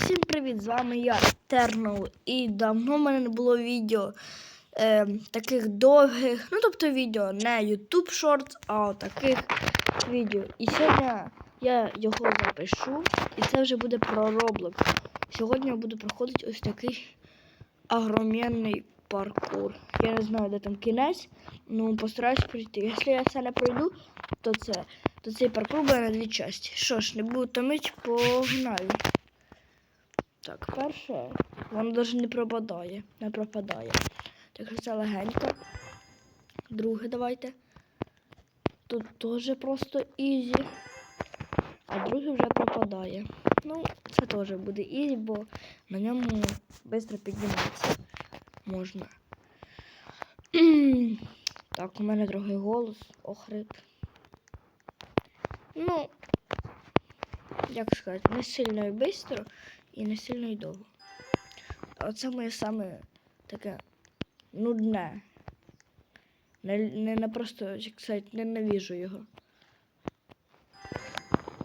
Всім привіт! З вами я, Тернол. І давно в мене не було відео е, таких довгих, ну тобто відео не YouTube Shorts, а таких відео. І сьогодні я його запишу, і це вже буде про Roblox. Сьогодні я буду проходити ось такий огроменний паркур. Я не знаю, де там кінець, ну постараюсь пройти. Якщо я це не пройду, то це. То цей паркур буде на дві частини. Що ж, не буду томити, погнали. Так, перше, воно навіть не пропадає. Не пропадає. Так що це легенько. Друге давайте. Тут теж просто ізі. А друге вже пропадає. Ну, це теж буде ізі, бо на ньому швидко підніматися можна. так, у мене другий голос, охрип. Ну, як сказати, не сильно і швидко і не сильно й довго. Оце моє саме таке нудне. Не, не, не просто, як сказати, ненавижу його.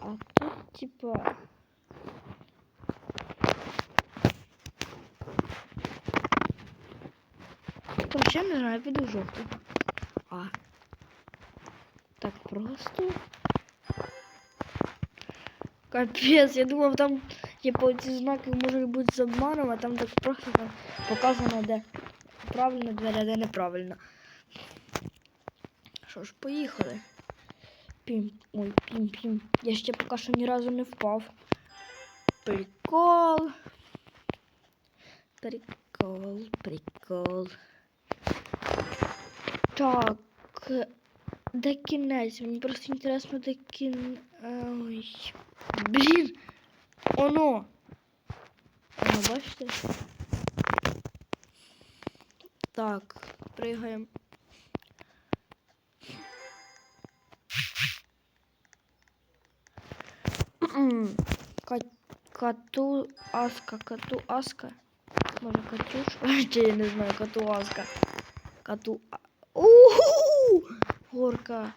А тут, типа. Короче, я не знаю, піду жовту. А. Так просто. Капець, я думав, там типу, ці знаки можуть бути з обманом, а там так просто там показано, де правильно двері, де неправильно. Що ж, поїхали. Пім. Ой, пім-пім. Я ще поки що ні разу не впав. Прикол. Прикол, прикол. Так. Де кінець? Мені просто інтересно, де кін... Ой. Блін! Оно! Оно, бачите? Так, пригаємо. Ка- Кату Аска, кату Аска. Може Катюш? Чи я не знаю, кату Аска. Кату А- У-ху-ху! Горка.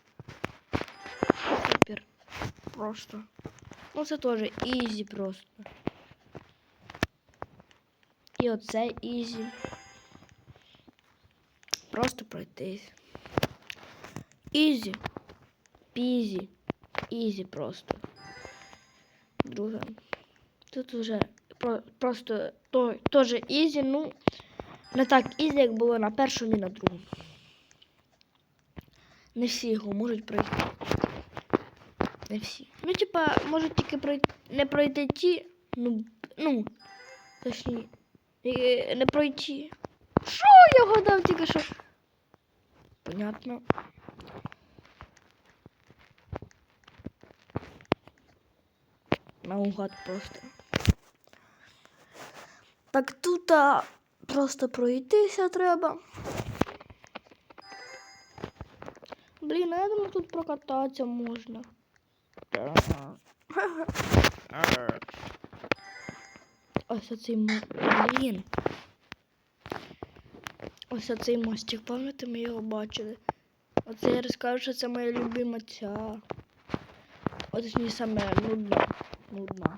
Супер. Просто. Ну це теж ізі просто. І оце ізі. Просто пройтись. Ізі. Пізі. Ізі просто. Друге. Тут вже про, просто то, теж ізі, ну не так ізі, як було на першому і на другому. Не всі його можуть пройти. Не всі. Ну, типа, можуть тільки пройти, не пройти ті, ну, ну, точні, не пройти. Що я гадав тільки що? Понятно. Наугад просто. Так тут а, просто пройтися треба. Блін, а я думаю, тут прокататися можна. Ось оцей мо... Блін. Ось оцей мостик, пам'ятаєте, ми його бачили. Оце я розкажу, що це моя любима ця. От не саме нудна. Нудна.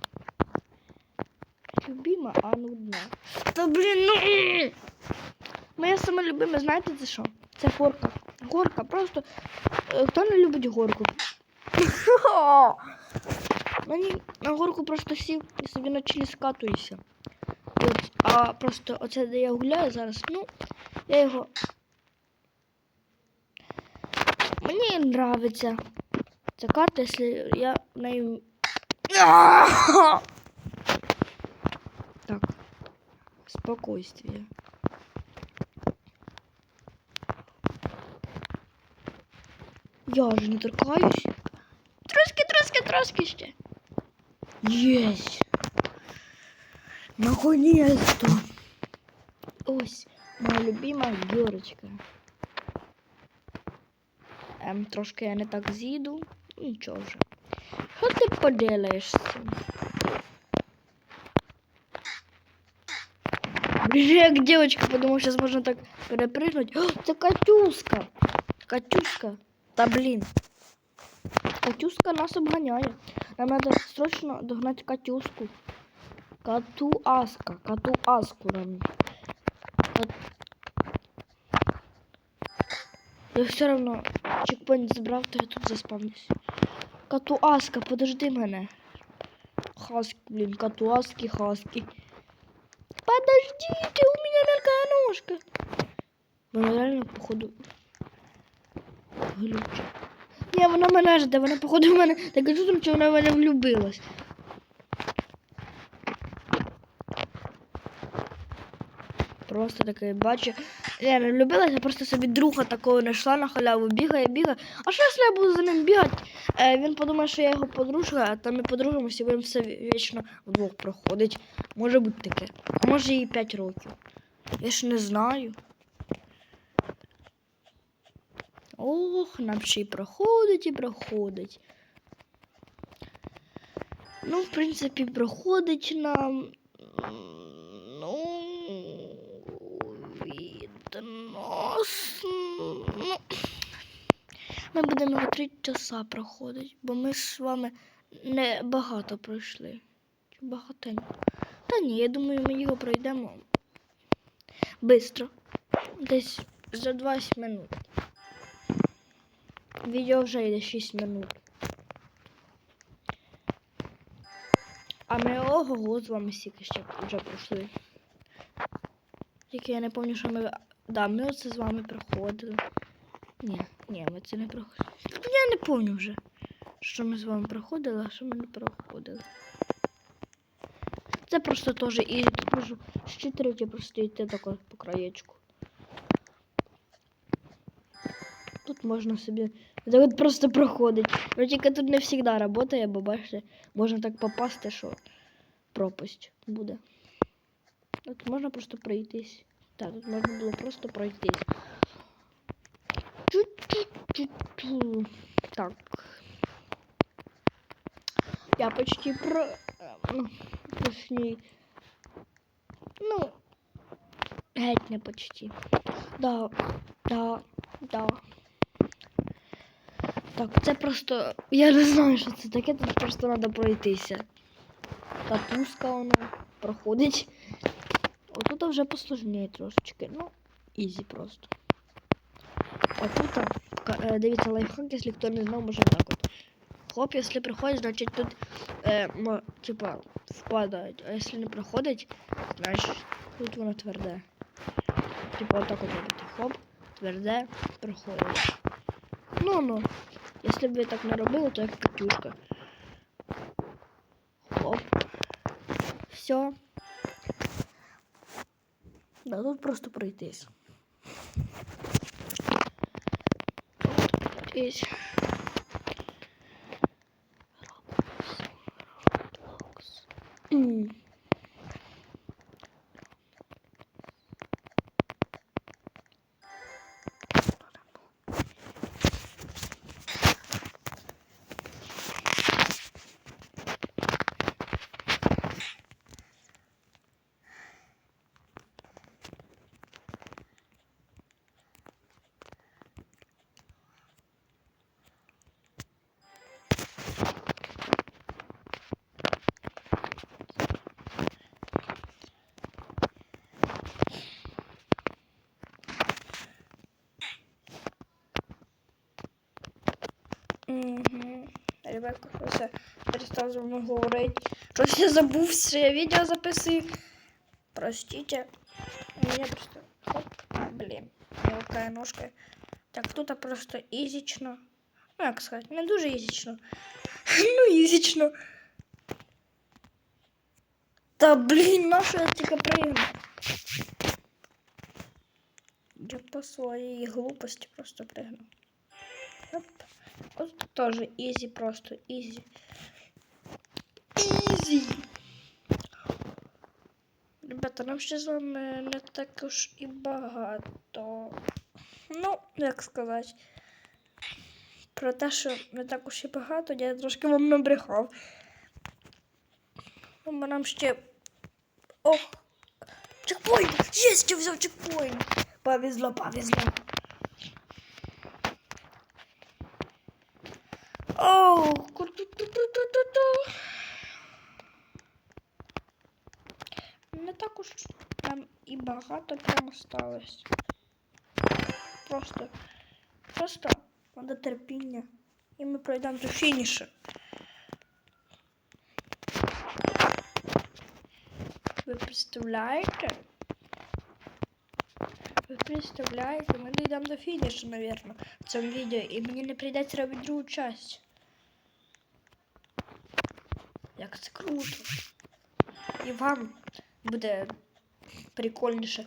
Любима, а нудна. Та блін, ну. Моя саме любима, знаєте це що? Це горка. Горка, просто. е, Хто не любить горку? Мені на горку просто сів і собі на чилі скатуюся. От, а просто оце, де я гуляю зараз, ну, я його. Мені нравиться ця карта, якщо я нею. Так. Спокойствие. Я же не торкаюсь. Трошки, трошки, трошки ще. Єсть. Наконец-то. Ось моя любима Гірочка. Ем, трошки я не так з'їду. Нічого вже. Що ти поделаєш з цим? Блин, як девочка, подумав, зараз можна так перепрыгнуть. О, це Катюшка. Катюшка. Та блін. Катюшка нас обганяє. Нам треба срочно догнати Катюшку. Коту Аска, коту Аску нам. Я все равно чекпоінт забрав, то я тут заспавнюсь. Коту Аска, подожди мене. Хаски, блин, коту Аски, хаски. Подождите, у меня мелкая ножка. Вона реально, походу, глюча. Ні, вона мене жде, вона, походу, в мене таке чувство, що вона в мене влюбилась. Просто таке бачу. Я не влюбилася, просто собі друга такого знайшла на халяву, бігає, бігає. А що якщо я буду за ним бігати? Е, він подумає, що я його подружка, а там ми подружимося, і будемо все вічно вдвох проходить. Може бути таке. Може і 5 років. Я ж не знаю. Ох, нам ще й проходить і проходить. Ну, в принципі, проходить нам. Ну, відносно. Ну, ми будемо три часа проходити, бо ми з вами не багато пройшли. Чи багатенько? Та ні, я думаю, ми його пройдемо бистро. Десь за 20 минут. Відео вже йде 6 минут. А ми ого з вами стільки ще вже пройшли. Тільки я не пам'ятаю, що ми. Да, ми оце з вами проходили. Ні, ні, ми це не проходили. Я не пам'ятаю вже, що ми з вами проходили, а що ми не проходили. Це просто теж і можу з чотирьох просто йти тако по краєчку. Тут можна собі так от просто проходить. Ну тільки тут не завжди працює, бо бачите, можна так попасти, що пропасть буде. Тут можна просто пройтись. Так, тут можна було просто пройтись. Тю-тю-тю-тю. Так. Я почти про... ну, Точнее. Ну, геть не почти. Да, да, да. Так, це просто. Я не знаю, що це таке, тут просто треба пройтися. Катушка воно проходить. Отут вже посложніше трошечки. Ну, ізі просто. Отут, ка- е, дивіться, лайфхак, якщо хто не знав, може так от. Хоп, якщо приходить, значить тут, е, мо, типа, впадають. А якщо не проходить, значить тут воно тверде. Типа отак от робити. Хоп, тверде, проходить. Ну ну. Якщо б ви так не робили, то як Катюшка. Хоп. Все. Да, тут просто пройтись. Пройтись. Ребятка, щось я перестав з вами говорити. Щось я забув, що я відео записую. Простите. Меня просто... Хоп. Блін. Мелкая ножка. Так, тут просто ізічно. Ну, як сказати, не дуже ізічно. ну, ізічно. Та блін, на що я тільки пригну? Я по своїй глупості просто пригну. Оп. От тоже ізі, просто ізі. Ізі. Ребята, нам ще з вами не так уж і багато. Ну, як сказати. Про те, що не так уж і багато, я трошки вам набрехав. Ну, бо нам ще. Ох! Чекпоінт! Є, що взяв чекпоінт! Повезло, повезло. Оу, ку-ту-ту-ту-ту-ту. не так уж там і багато прямо сталося. Просто, просто треба терпіння. І ми пройдемо до фінішу. Ви представляєте? Ви представляєте, ми дійдемо до фінішу, мабуть, в цьому відео, і мені не прийдеться робити другу часть. Як це круто. І вам буде прикольніше.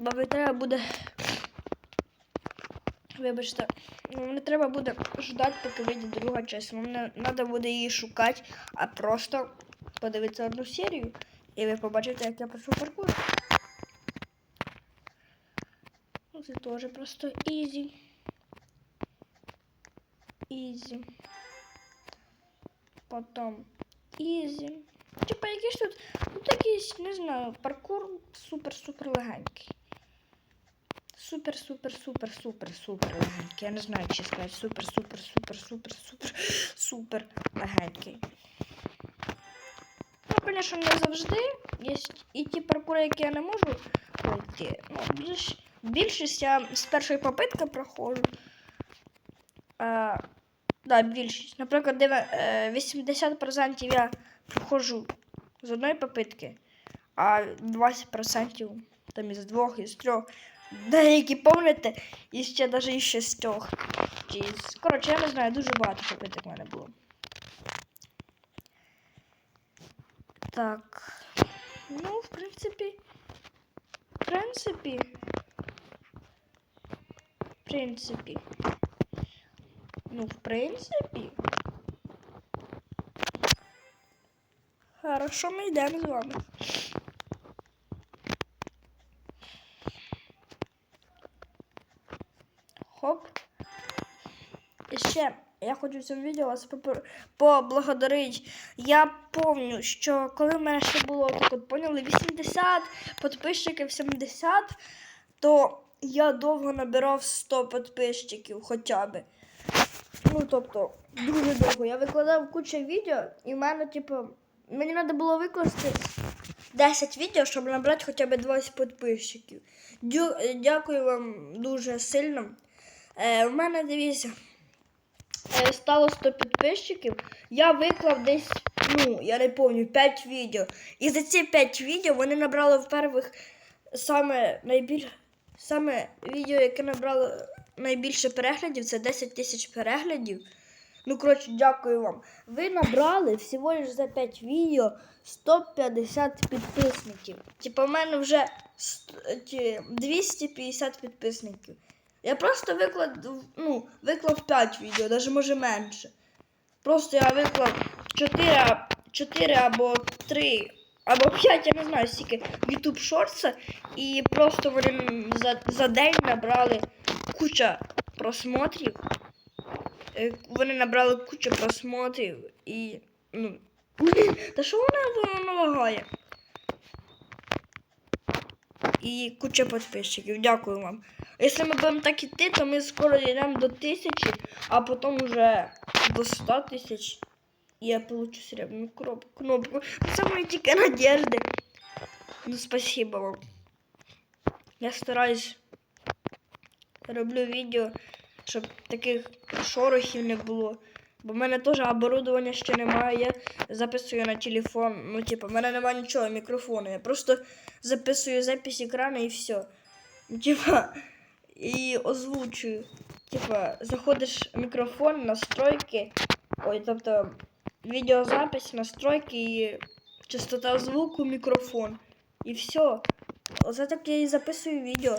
Не треба буде. Вибачте, не треба буде ждати, поки вийде друга частина. Не треба буде її шукати, а просто подивитися одну серію. І ви побачите, як я пройшов паркур. Ну, Це теж просто ізі. Ізі. Потім ізі. Типа якийсь тут, ну якийсь, не знаю, паркур супер-супер легенький. Супер, супер, супер, супер, супер легенький. Я не знаю, чи сказати супер, супер, супер, супер, супер, супер легенький. Ну, звісно, не завжди. Є і ті паркури, які я не можу пройти. Ну, більшість я з першої попитки проходжу. А, да, більшість. Наприклад, е, 80% я проходжу з одної попитки, а 20% там із двох, із трьох. Деякі помните, і ще навіть із шістьох. Коротше, я не знаю, дуже багато попиток в мене було. Так. Ну, в принципі. В принципі. В принципі. Ну, в принципі. Хорошо, ми йдемо з вами. Хоп. І ще я хочу в цьому відео вас поблагодарити. Я пам'ятаю, що коли в мене ще було так от поняли 80 підписчиків 70, то я довго набирав 100 підписчиків хоча б. Ну, тобто, дуже довго. Я викладав кучу відео, і в мене, типу, мені треба було викласти 10 відео, щоб набрати хоча б 20 підписчиків. Дю- Дякую вам дуже сильно. Е, у мене дивіться. е, Стало 100 підписчиків. Я виклав десь, ну, я не пам'ятаю, 5 відео. І за ці 5 відео вони набрали в перших саме найбільш саме відео, яке набрало найбільше переглядів, це 10 тисяч переглядів. Ну, коротше, дякую вам. Ви набрали всього лиш за 5 відео 150 підписників. Типа, в мене вже 250 підписників. Я просто виклад, ну, виклав 5 відео, навіть може менше. Просто я виклав 4, 4 або 3, або 5, я не знаю, скільки YouTube Shorts, і просто вони за, за день набрали куча просмотрів. Е, Вони набрали кучу просмотрів і. Ну. Та що вона воно налагає? І куча підписчиків. Дякую вам. Якщо ми будемо так іти, то ми скоро йдемо до тисячі, а потім вже до 100 тисяч. І я получу серебряну кнопку. Це мої тільки надежди. Ну, спасибо вам. Я стараюсь роблю відео, щоб таких шорохів не було. Бо в мене теж оборудовання ще немає. Я записую на телефон. Ну, типу, в мене немає нічого, мікрофону. Я просто записую запись екрану і все. Типа, і озвучую. Типа, заходиш в мікрофон, настройки. Ой, тобто відеозапись, настройки і частота звуку, мікрофон. І все. Оце так я і записую відео.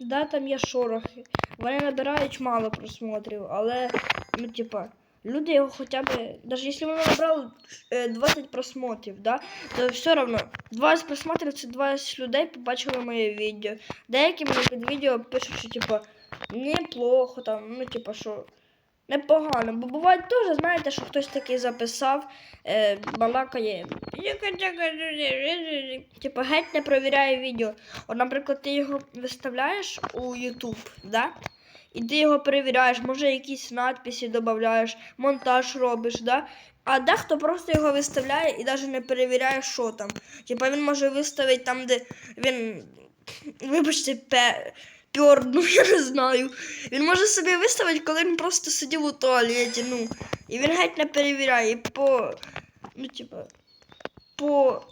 Да, там є шорохи. Вони набирають мало просмотрів, але, ну, типа, люди його хоча б. Навіть якщо вони набрали е, 20 просмотрів, да, то все одно 20 просмотрів це 20 людей побачили моє відео. Деякі мені під відео пишуть, що типа неплохо там, ну типа що. Непогано, бо буває теж, знаєте, що хтось такий записав, е, балакає. Типа геть не провіряє відео. От, наприклад, ти його виставляєш у YouTube, да? І ти його перевіряєш, може якісь надписи додаєш, монтаж робиш, да? А дехто просто його виставляє і навіть не перевіряє, що там. Типа він може виставити там, де він. Вибачте, пе. Пьорну, я не знаю. Він може собі виставити, коли він просто сидів у туалеті, ну. І він геть не перевіряє. По. Ну, типа. По.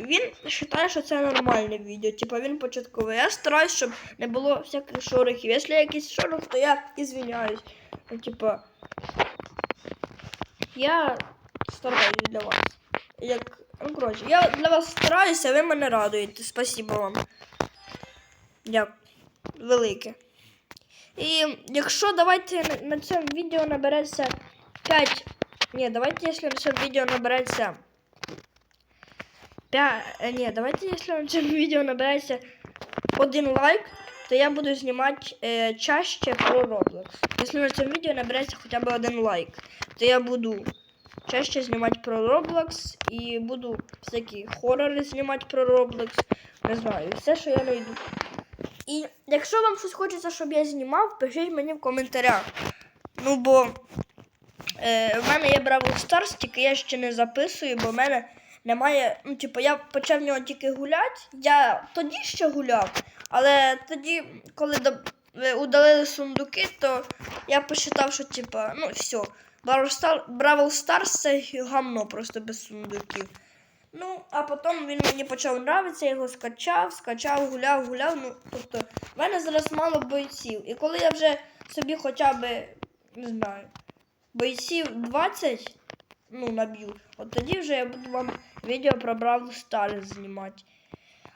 Він вважає, що це нормальне відео. Типа він початковий. Я стараюсь, щоб не було всяких шорохів. Якщо якийсь шорох, то я ізвиняюсь. Ну, типа. Я стараюсь для вас. Як. Ну, коротше, я для вас стараюся, ви мене радуєте. Спасибо вам. Дякую. Велике. І якщо давайте на, цьому відео набереться 5. Ні, давайте, якщо на цьому відео набереться 5. Ні, давайте, якщо на цьому відео набереться один лайк, то я буду знімати е, чаще про Roblox. Якщо на цьому відео набереться хоча б один лайк, то я буду чаще знімати про Roblox і буду всякі хорори знімати про Roblox. Не знаю, все, що я знайду. І якщо вам щось хочеться, щоб я знімав, пишіть мені в коментарях. Ну бо е, в мене є Бравл Stars, тільки я ще не записую, бо в мене немає. Ну, типу, я почав в нього тільки гуляти. Я тоді ще гуляв, але тоді, коли до, е, удалили сундуки, то я посчитав, що типа, ну все, Бравл Стар, Бравл Stars це гамно просто без сундуків. Ну, а потім він мені почав нравитися, я його скачав, скачав, гуляв, гуляв. Ну, тобто, в мене зараз мало бойців. І коли я вже собі хоча б, не знаю, бойців 20 ну, наб'ю, от тоді вже я буду вам відео про Бравл Stars знімати.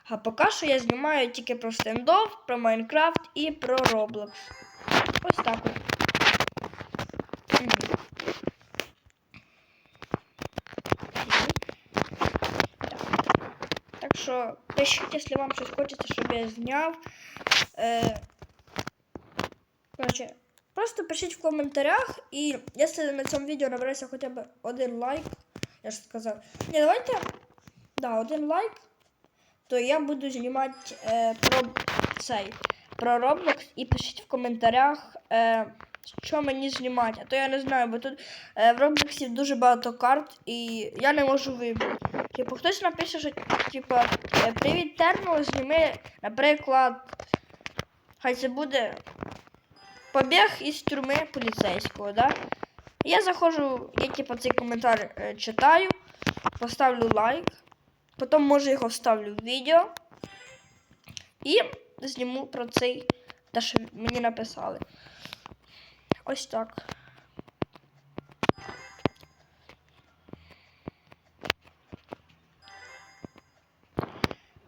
А поки що я знімаю тільки про стендов, про Майнкрафт і про Roblox. Ось так от. Так що пишіть, якщо вам щось хочеться, щоб я зняв. Е, коротше, просто пишіть в коментарях, і якщо на цьому відео набереться хоча б один лайк, я ж сказав. Ні, давайте. Да, один лайк, то я буду знімати е, про цей про Roblox і пишіть в коментарях, е, що мені знімати. А то я не знаю, бо тут е, в Roblox дуже багато карт, і я не можу вибрати. Типу, хтось напише, що типу, е, привіт, Терно, зніми, наприклад, хай це буде побіг із тюрми поліцейського, да? Я заходжу, я типу, цей коментар е, читаю, поставлю лайк, потім може його вставлю в відео і зніму про цей, те, що мені написали. Ось так.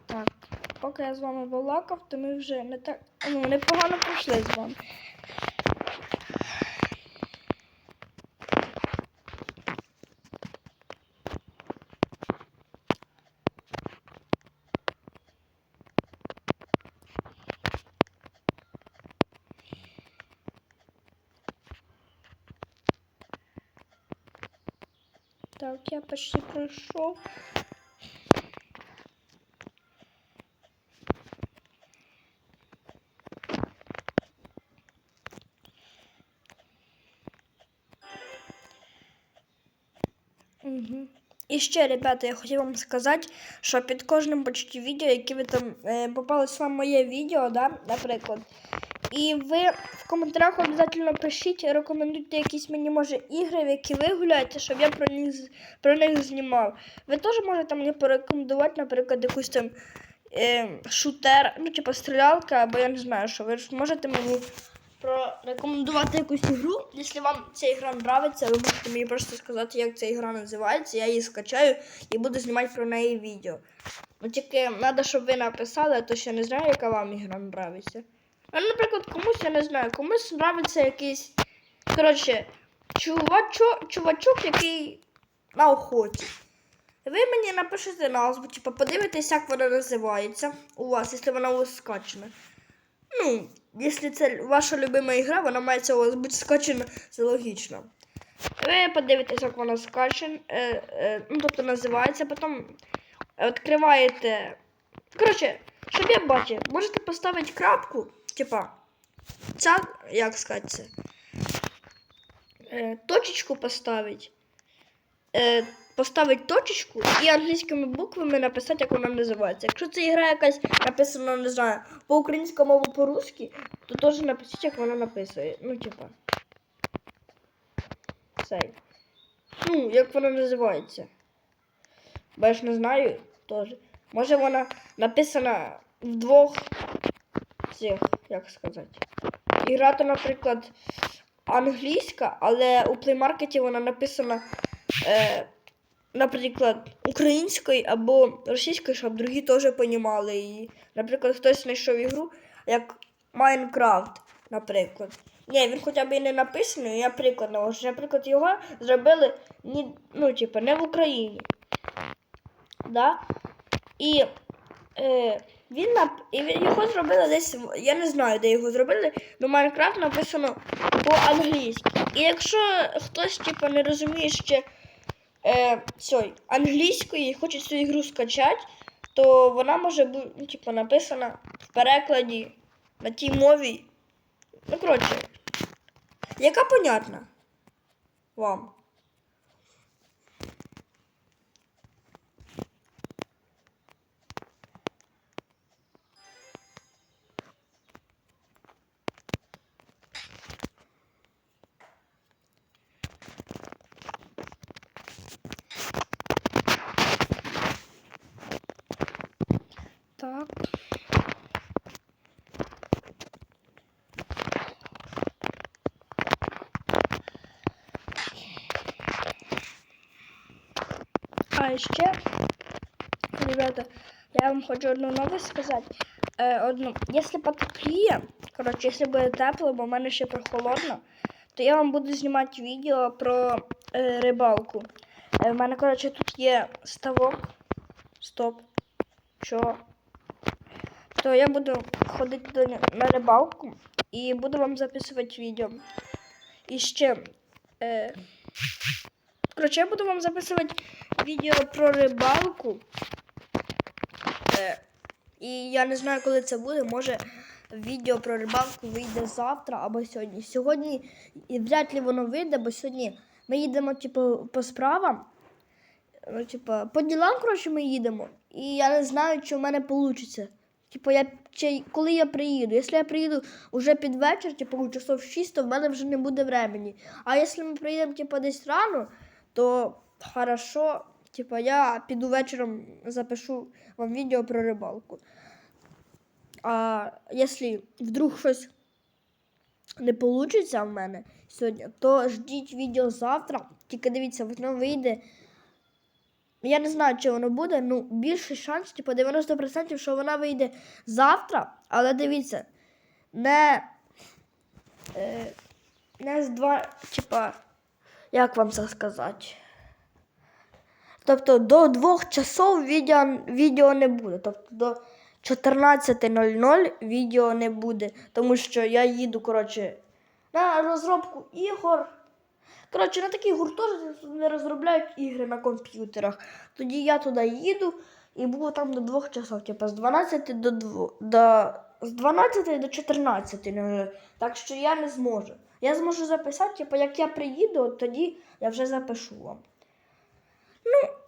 Так, поки я з вами балакав, то ми вже не так. Ну, непогано пройшли з вами. Так, я почти пройшов. Угу. І ще, ребята, я хотів вам сказати, що під кожним почті відео, яке ви там е, попалось вам моє відео, да, наприклад. І ви коментарях обов'язково пишіть, рекомендуйте якісь мені, може, ігри, в які ви гуляєте, щоб я про них, про них знімав. Ви теж можете мені порекомендувати, наприклад, якусь там е, шутер, ну, типу стрілялка, або я не знаю, що ви ж можете мені порекомендувати якусь ігру. Якщо вам ця ігра подобається, ви можете мені просто сказати, як ця ігра називається. Я її скачаю і буду знімати про неї відео. Ну тільки треба, щоб ви написали, а то ще не знаю, яка вам ігра подобається. А, наприклад, комусь я не знаю, комусь подобається якийсь. Коротше, чувачок, чувачок, який на охоті. Ви мені напишете назву, типу, подивитесь, як вона називається у вас, якщо вона у вас скачана. Ну, якщо це ваша любима ігра, вона має у вас бути скачана, це логічно. Ви подивитесь, як вона скачана, е, е, ну, тобто називається, потім відкриваєте. Коротше, щоб я бачив, можете поставити крапку, типа, ця, як сказати це, е, точечку поставити. е, поставити точечку і англійськими буквами написати, як вона називається. Якщо це ігра якась написана, не знаю, по-українському або по-русски, то теж напишіть, як вона написує. Ну, типа. Цей. Ну, як вона називається. Бо я ж не знаю теж. Може вона написана в двох цих, як сказати. Ігра то, наприклад, англійська, але у плеймаркеті вона написана, е, наприклад, українською або російською, щоб другі теж понімали її. Наприклад, хтось знайшов ігру, як Майнкрафт, наприклад. Ні, він хоча б і не написаний, я приклад навожу. Наприклад, його зробили ні, ну, типу, не в Україні. Да? І е, він нап... його зробили десь, я не знаю, де його зробили, але Майнкрафт написано по-англійськи. І якщо хтось типу, не розуміє ще е, цей, англійської і хоче цю ігру скачати, то вона може бути ну, типу, написана в перекладі на тій мові. Ну, коротше, яка понятна вам? Так. А ще, ребята, я вам хочу одну новость сказати. Е, одну. Якщо потепліє, коротше, якщо буде тепло, бо в мене ще прохолодно, то я вам буду знімати відео про е, рибалку. Е, в мене, коротше, тут є ставок. Стоп. Що? То я буду ходити на рибалку і буду вам записувати відео. І ще. Е, коротше, я буду вам записувати відео про рибалку. Е, і я не знаю, коли це буде. Може відео про рибалку вийде завтра або сьогодні. Сьогодні і вряд ли воно вийде, бо сьогодні ми їдемо, типу, по справам. Ну, типу, по ділам, коротше, ми їдемо. І я не знаю, чи в мене вийде. Типу, я, чи, коли я приїду. Якщо я приїду вже під вечір, типу, часов 6, то в мене вже не буде времени. А якщо ми приїдемо типу, десь рано, то хорошо. Типу, я піду вечором запишу вам відео про рибалку. А якщо вдруг щось не вийде в мене сьогодні, то ждіть відео завтра. Тільки дивіться, воно вийде. Я не знаю, чи воно буде, ну більший шанс, типу 90%, що вона вийде завтра, але дивіться, не, е, не з два, типа, як вам це сказати? Тобто до двох часов відео, відео не буде. Тобто до 14.00 відео не буде, тому що я їду, коротше, на розробку ігор. Коротше, на такий гуртожиток не розробляють ігри на комп'ютерах. Тоді я туди їду і буду там до двох часов, типу з 12 до 2, до, з 12 до 14. ну, Так що я не зможу. Я зможу записати, типу, як я приїду, тоді я вже запишу вам. Ну,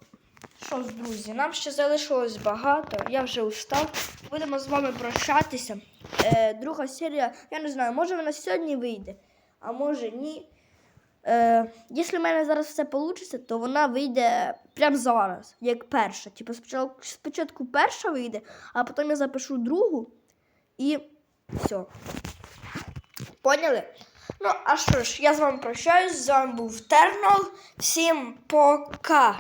що ж, друзі, нам ще залишилось багато. Я вже устав. Будемо з вами прощатися. Е, друга серія, я не знаю, може вона сьогодні вийде, а може ні. Е, якщо в мене зараз все вийде, то вона вийде прямо зараз, як перша. Типу, спочатку, спочатку перша вийде, а потім я запишу другу і все. Поняли? Ну, а що ж, я з вами прощаюсь. З вами був Тернол. Всім пока!